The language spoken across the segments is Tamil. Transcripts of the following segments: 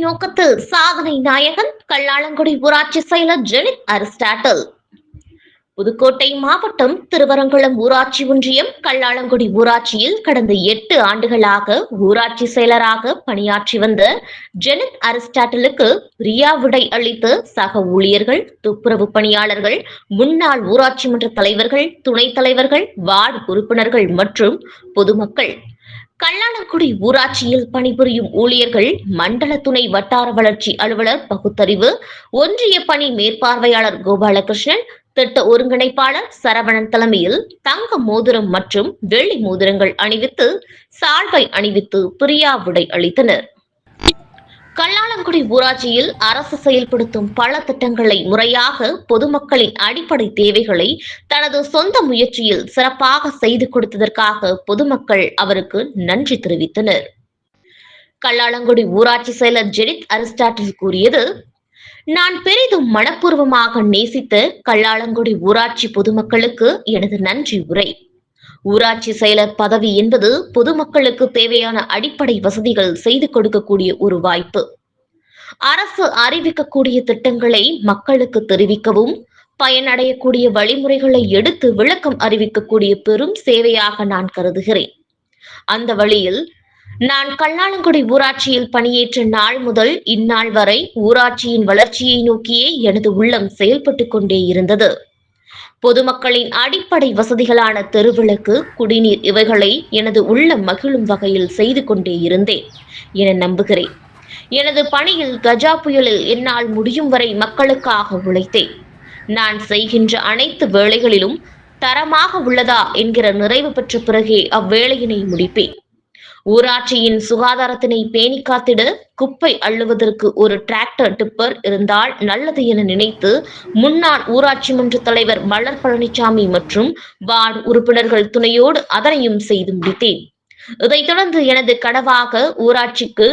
நோக்கத்தில் சாதனை நாயகன் கல்லாளங்குடி ஊராட்சி செயலர் ஜெனித் அரிஸ்டாட்டில். புதுக்கோட்டை மாவட்டம் திருவரங்குளம் ஊராட்சி ஒன்றியம் கல்லாளங்குடி ஊராட்சியில் கடந்த எட்டு ஆண்டுகளாக ஊராட்சி செயலராக பணியாற்றி வந்த ஜெனித் அரிஸ்டாட்டிலுக்கு பிரியா விடை அளித்து சக ஊழியர்கள் துப்புரவு பணியாளர்கள் முன்னாள் ஊராட்சி மன்ற தலைவர்கள் துணைத் தலைவர்கள் வார்டு உறுப்பினர்கள் மற்றும் பொதுமக்கள் கல்லாளக்குடி ஊராட்சியில் பணிபுரியும் ஊழியர்கள் மண்டல துணை வட்டார வளர்ச்சி அலுவலர் பகுத்தறிவு ஒன்றிய பணி மேற்பார்வையாளர் கோபாலகிருஷ்ணன் திட்ட ஒருங்கிணைப்பாளர் சரவணன் தலைமையில் தங்க மோதிரம் மற்றும் வெள்ளி மோதிரங்கள் அணிவித்து சால்வை அணிவித்து பிரியா உடை அளித்தனர். கல்லாளங்குடி ஊராட்சியில் அரசு செயல்படுத்தும் பல திட்டங்களை முறையாக பொதுமக்களின் அடிப்படை தேவைகளை தனது சொந்த முயற்சியில் சிறப்பாக செய்து கொடுத்ததற்காக பொதுமக்கள் அவருக்கு நன்றி தெரிவித்தனர். கல்லாளங்குடி ஊராட்சி செயலர் ஜெனித் அரிஸ்டாட்டில் கூறியது நான் பெரிதும் மனப்பூர்வமாக நேசித்த கல்லாளங்குடி ஊராட்சி பொதுமக்களுக்கு எனது நன்றி உரை. ஊராட்சி செயலர் பதவி என்பது பொதுமக்களுக்கு தேவையான அடிப்படை வசதிகள் செய்து கொடுக்கக்கூடிய ஒரு வாய்ப்பு. அரசு அறிவிக்கக்கூடிய திட்டங்களை மக்களுக்கு தெரிவிக்கவும் பயனடையக்கூடிய வழிமுறைகளை எடுத்து விளக்கம் அறிவிக்கக்கூடிய பெரும் சேவையாக நான் கருதுகிறேன். அந்த வழியில் நான் கல்லாளங்குடி ஊராட்சியில் பணியேற்ற நாள் முதல் இந்நாள் வரை ஊராட்சியின் வளர்ச்சியை நோக்கியே எனது உள்ளம் செயல்பட்டுக் கொண்டே இருந்தது. பொதுமக்களின் அடிப்படை வசதிகளான தெருவிளக்கு குடிநீர் இவைகளை எனது உள்ள மகிழும் வகையில் செய்து கொண்டே இருந்தேன் என நம்புகிறேன். எனது பணியில் கஜா புயலில் என்னால் முடியும் வரை மக்களுக்காக உழைத்தேன். நான் செய்கின்ற அனைத்து வேலைகளிலும் தரமாக உள்ளதா என்கிற நிறைவு பெற்ற பிறகே அவ்வேளையினை முடிப்பேன். ஊராட்சியின் சுகாதாரத்தினை பேணி காத்திட குப்பை அள்ளுவதற்கு ஒரு டிராக்டர் டிப்பர் இருந்தால் நல்லது என நினைத்து முன்னாள் ஊராட்சி மன்ற தலைவர் மலர் பழனிசாமி மற்றும் வார்டு உறுப்பினர்கள் துணையோடு அதனையும் செய்து முடித்தேன். இதைத் தொடர்ந்து எனது கடவாக ஊராட்சிக்கு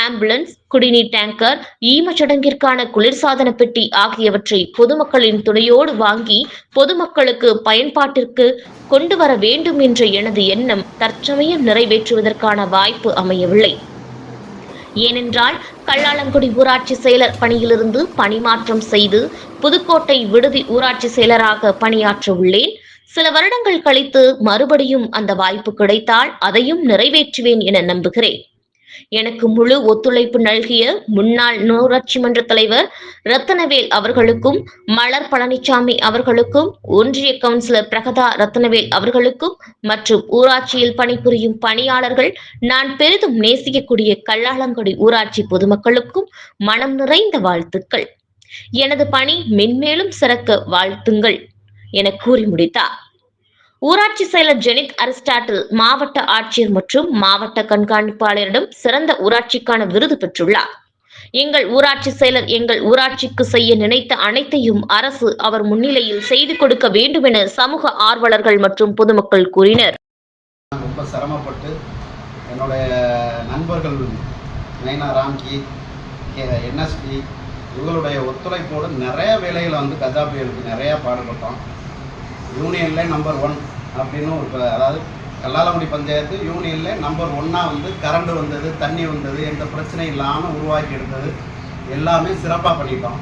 ஆம்புலன்ஸ் குடிநீர் டேங்கர் ஈமச்சடங்கிற்கான குளிர்சாதன பெட்டி ஆகியவற்றை பொதுமக்களின் துணையோடு வாங்கி பொதுமக்களுக்கு பயன்பாட்டிற்கு கொண்டு வர வேண்டும் என்ற எனது எண்ணம் தற்சமயம் நிறைவேற்றுவதற்கான வாய்ப்பு அமையவில்லை. ஏனென்றால் கல்லாளங்குடி ஊராட்சி செயலர் பணியிலிருந்து பணிமாற்றம் செய்து புதுக்கோட்டை விடுதி ஊராட்சி செயலராக பணியாற்ற உள்ளேன் சில வருடங்கள் கழித்து மறுபடியும் அந்த வாய்ப்பு கிடைத்தால் அதையும் நிறைவேற்றுவேன் என நம்புகிறேன். எனக்கு முழு ஒத்துழைப்பு நல்கிய முன்னாள் நூராட்சி மன்ற தலைவர் ரத்தனவேல் அவர்களுக்கும் மலர் பழனிசாமி அவர்களுக்கும் ஒன்றிய கவுன்சிலர் பிரகதா ரத்தனவேல் அவர்களுக்கும் மற்றும் ஊராட்சியில் பணிபுரியும் பணியாளர்கள் நான் பெரிதும் நேசிக்கக்கூடிய கல்லாளங்குடி ஊராட்சி பொதுமக்களுக்கும் மனம் நிறைந்த வாழ்த்துக்கள். எனது பணி மென்மேலும் சிறக்க வாழ்த்துங்கள். என கூறி முடித்தார். ஊராட்சி செயலர் ஜெனித் அரிஸ்டாட்டில் மாவட்ட ஆட்சியர் மற்றும் மாவட்ட கண்காணிப்பாளரிடம் சிறந்த ஊராட்சிக்கான விருது பெற்றுள்ளார். எங்கள் ஊராட்சி செயலர் எங்கள் ஊராட்சிக்கு செய்ய நினைத்த அனைத்தையும் அரசு அவர் முன்னிலையில் செய்து கொடுக்க வேண்டும் என சமூக ஆர்வலர்கள் மற்றும் பொதுமக்கள் கூறினர். ரொம்ப சிரமப்பட்டு என்னுடைய நண்பர்கள் நைனா ராம்கி என்எஸ்பி இவங்களுடைய ஒத்துழைப்போடு நிறைய வேலைகளை வந்து கஜா புயலுக்கு நிறையா பாடுபட்டோம். யூனியனில் நம்பர் ஒன் அப்படின்னு ஒரு அதாவது கல்லாலங்குடி பஞ்சாயத்து யூனியனில் நம்பர் ஒன்னாக வந்து கரண்ட் வந்தது தண்ணி வந்தது எந்த பிரச்சனையும் இல்லாமல் உருவாக்கி எடுத்தது. எல்லாமே சிறப்பாக பண்ணிட்டோம்.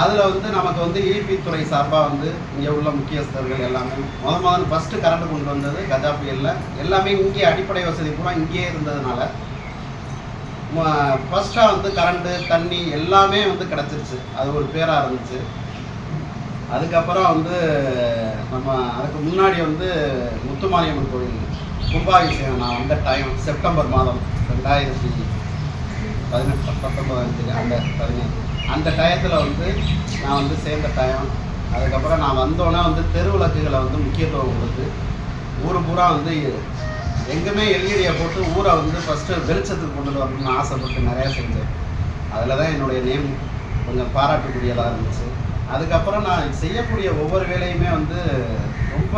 அதில் வந்து நமக்கு வந்து EB துறை சார்பாக வந்து இங்கே உள்ள முக்கியஸ்தர்கள் எல்லாமே முத முதல் ஃபஸ்ட்டு கரண்ட் கொண்டு வந்தது கஜா புயலில். எல்லாமே இங்கே அடிப்படை வசதி பூரா இங்கேயே இருந்ததுனால. ஃபஸ்ட்டாக வந்து கரண்ட்டு தண்ணி எல்லாமே வந்து கிடச்சிருச்சு. அது ஒரு பேராக இருந்துச்சு. அதுக்கப்புறம் வந்து நம்ம அதுக்கு முன்னாடி வந்து முத்துமாரியம்மன் கோயில் கும்பாபிஷேகம். நான் வந்த டைம் செப்டம்பர் மாதம் ரெண்டாயிரத்தி பதினெட்டு பத்தொன்பதாம் தேதி அந்த பதினேழு. அந்த டயத்தில் வந்து நான் வந்து சேர்ந்த டைம் அதுக்கப்புறம் நான் வந்தோன்னே வந்து தெருவிளக்குகளை வந்து முக்கியத்துவம் கொடுத்து ஊர் பூரா வந்து எங்கேயுமே எல்இடியை போட்டு ஊரை வந்து ஃபஸ்ட்டு வெளிச்சத்துக்கு கொண்டு வரணும்னு ஆசைப்பட்டு நிறையா செஞ்சேன். அதில் தான் என்னுடைய நேம் கொஞ்சம் பாராட்டக்கூடியதாக இருந்துச்சு. அதுக்கப்புறம் நான் செய்யக்கூடிய ஒவ்வொரு வேலையுமே வந்து ரொம்ப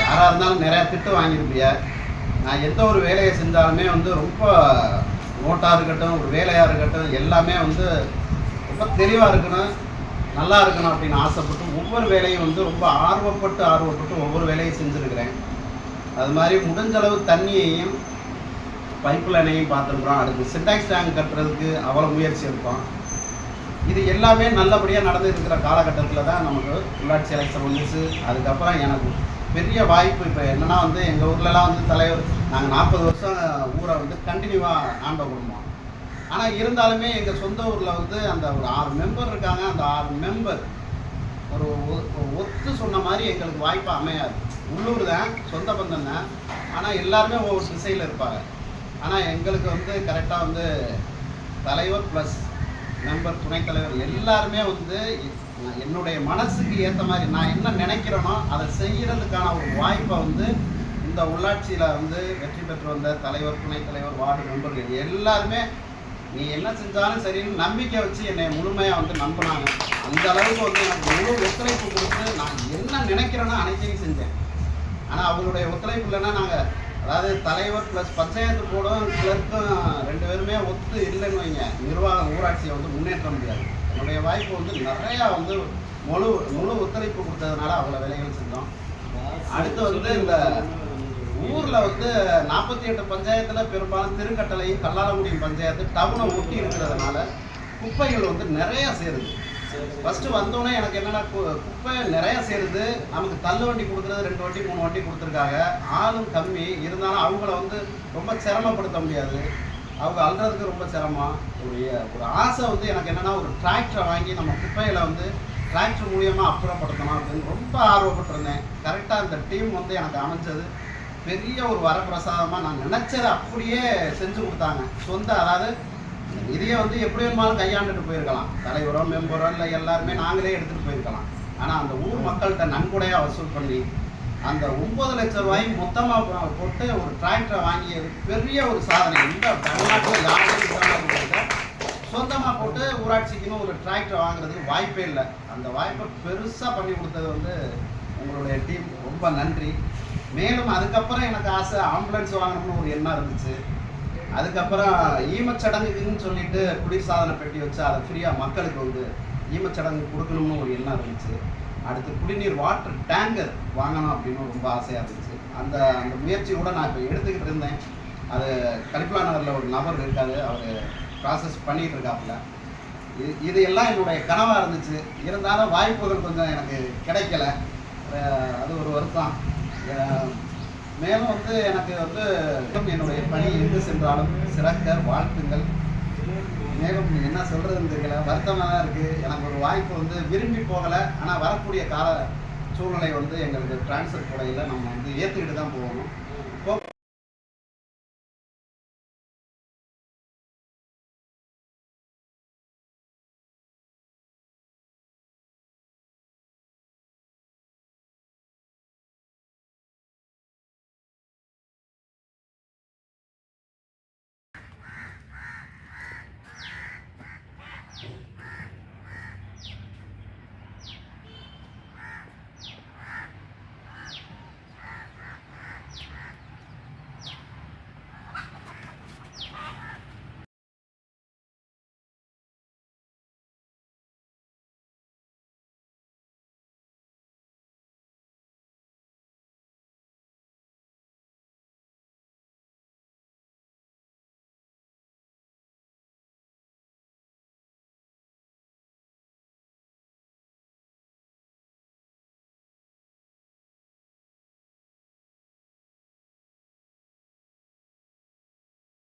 யாராக இருந்தாலும் நிறையா திட்டு வாங்கியிருப்பிய? நான் எந்த ஒரு வேலையை செஞ்சாலுமே வந்து ரொம்ப நோட்டாக இருக்கட்டும் ஒரு வேலையாக இருக்கட்டும் எல்லாமே வந்து ரொம்ப தெளிவாக இருக்கணும் நல்லா இருக்கணும் அப்படின்னு ஆசைப்பட்டு ஒவ்வொரு வேலையும் வந்து ரொம்ப ஆர்வப்பட்டு ஆர்வப்பட்டு ஒவ்வொரு வேலையும் செஞ்சுருக்கிறேன். அது மாதிரி முடிஞ்ச அளவு தண்ணியையும் பைப் லைனையும் பார்த்துருக்குறோம் அடுத்து சின்டாக்ஸ் டேங்க் கட்டுறதுக்கு அவ்வளோ முயற்சி எடுத்தோம் இது எல்லாமே நல்லபடியாக நடந்து இருக்கிற காலகட்டத்தில் தான் நமக்கு உள்ளாட்சி எலெக்ஷன் வந்துச்சு. அதுக்கப்புறம் எனக்கு பெரிய வாய்ப்பு இப்போ என்னன்னா வந்து எங்கள் ஊர்லலாம் வந்து தலைவர் நாங்கள் நாற்பது வருஷம் ஊரை வந்து கண்டினியூவாக ஆண்ட குடும்பம். ஆனால் இருந்தாலுமே எங்கள் சொந்த ஊரில் வந்து அந்த ஒரு ஆறு மெம்பர் இருக்காங்க. அந்த ஆறு மெம்பர் ஒரு ஒ- ஒரு ஒத்து சொன்ன மாதிரி எங்களுக்கு வாய்ப்பு அமையாது. உள்ளூர் தான் சொந்த பந்தம் தான். ஆனால் எல்லாருமே ஒவ்வொரு திசையில் இருப்பாங்க. ஆனால் எங்களுக்கு வந்து கரெக்டாக வந்து தலைவர் ப்ளஸ் மெம்பர் துணைத் தலைவர் எல்லாருமே வந்து நான் என்னுடைய மனசுக்கு ஏற்ற மாதிரி நான் என்ன நினைக்கிறேனோ அதை செய்கிறதுக்கான ஒரு வாய்ப்பை வந்து இந்த உள்ளாட்சியில் வந்து வெற்றி பெற்று வந்த தலைவர் துணைத் தலைவர் வார்டு மெம்பர்கள் எல்லாருமே நீ என்ன செஞ்சாலும் சரின்னு நம்பிக்கை வச்சு என்னை முழுமையாக வந்து நம்பினாங்க. அந்த அளவுக்கு வந்து எனக்கு முழு ஒத்துழைப்பு கொடுத்து நான் என்ன நினைக்கிறேனோ அனைத்தையும் செஞ்சேன். ஆனால் அவங்களுடைய ஒத்துழைப்பு இல்லைன்னா நாங்கள் அதாவது தலைவர் ப்ளஸ் பஞ்சாயத்து போர்டும் கிளர்க்கும் ரெண்டு பேருமே ஒத்து இல்லைன்னு வைங்க. நிர்வாக ஊராட்சியை வந்து முன்னேற்ற முடியாது. என்னுடைய வாய்ப்பு வந்து நிறையா வந்து முழு முழு ஒத்துழைப்பு கொடுத்ததுனால அவ்வளோ வேலைகள் செஞ்சோம். அடுத்து வந்து இந்த ஊரில் வந்து நாற்பத்தி எட்டு பஞ்சாயத்தில் பெரும்பாலும் திருக்கட்டளையும் கல்லாலமுடியும் பஞ்சாயத்து டவுனை ஒட்டி இருக்கிறதுனால குப்பைகள் வந்து நிறையா சேருது. ஃபஸ்ட்டு வந்தோடனே எனக்கு என்னென்னா கு- குப்பை நிறைய சேருது. நமக்கு தள்ளு வண்டி கொடுக்குறது ரெண்டு வண்டி மூணு வண்டி கொடுத்துருக்காங்க. ஆளும் கம்மி. இருந்தாலும் அவங்கள வந்து ரொம்ப சிரமப்படுத்த முடியாது. அவங்க அல்றதுக்கு ரொம்ப சிரமம். ஒரு ஒரு ஆசை வந்து எனக்கு என்னென்னா ஒரு டிராக்டரை வாங்கி நம்ம குப்பையில் வந்து டிராக்டர் மூலியமாக அப்புறப்படுத்தணும் அப்படின்னு ரொம்ப ஆர்வப்பட்டிருந்தேன். கரெக்டாக இந்த டீம் வந்து எனக்கு அமைஞ்சது. பெரிய ஒரு வரப்பிரசாதமாக நான் நினச்சதை அப்படியே செஞ்சு கொடுத்தாங்க. சொந்த அதாவது இதையே வந்து எப்படி வேணுமாலும் கையாண்டுட்டு போயிருக்கலாம். தலைவரோ மெம்பரோ இல்லை எல்லாருமே நாங்களே எடுத்துகிட்டு போயிருக்கலாம். ஆனால் அந்த ஊர் மக்கள்கிட்ட நன்கொடையாக வசூல் பண்ணி அந்த ஒம்பது லட்சம் ரூபாய் மொத்தமாக போட்டு ஒரு டிராக்டரை வாங்கியது பெரிய ஒரு சாதனை. இந்த தமிழ்நாட்டில் யாரும் சொந்தமாக போட்டு ஊராட்சிக்குன்னு ஒரு டிராக்டர் வாங்குறதுக்கு வாய்ப்பே இல்லை. அந்த வாய்ப்பை பெருசாக பண்ணி கொடுத்தது வந்து உங்களுடைய டீம் ரொம்ப நன்றி. மேலும் அதுக்கப்புறம் எனக்கு ஆசை ஆம்புலன்ஸ் வாங்கணும்னு ஒரு எண்ணம் இருந்துச்சு. அதுக்கப்புறம் ஈமச்சடங்குன்னு சொல்லிட்டு குளிர்சாதன பெட்டி வச்சு அதை ஃப்ரீயாக மக்களுக்கு வந்து ஈமச்சடங்கு கொடுக்கணும்னு ஒரு எண்ணம் இருந்துச்சு. அடுத்து குடிநீர் வாட்டர் டேங்கர் வாங்கணும் அப்படின்னு ரொம்ப ஆசையாக இருந்துச்சு. அந்த அந்த முயற்சியோட நான் இப்போ எடுத்துக்கிட்டு இருந்தேன். அது கலிப்புலா நகரில் ஒரு நபர் இருக்காரு. அவர் ப்ராசஸ் பண்ணிகிட்டு இருக்காப்புல. இது இது எல்லாம் என்னுடைய கனவாக இருந்துச்சு. இருந்தாலும் வாய்ப்புகள் கொஞ்சம் எனக்கு கிடைக்கல. அது ஒரு வருத்தம். மேலும் வந்து எனக்கு வந்து என்னுடைய பணி எங்கு சென்றாலும் சிறக்க வாழ்த்துங்கள். மேலும் என்ன சொல்றதுன்னு தெரியல வருத்தமாக தான் இருக்குது எனக்கு ஒரு வாய்ப்பு வந்து விரும்பி போகலை. ஆனால் வரக்கூடிய கால சூழ்நிலை வந்து எங்களுக்கு ட்ரான்ஸ்ஃபர் கூடையில் நம்ம வந்து ஏற்றுக்கிட்டு தான் போகணும்.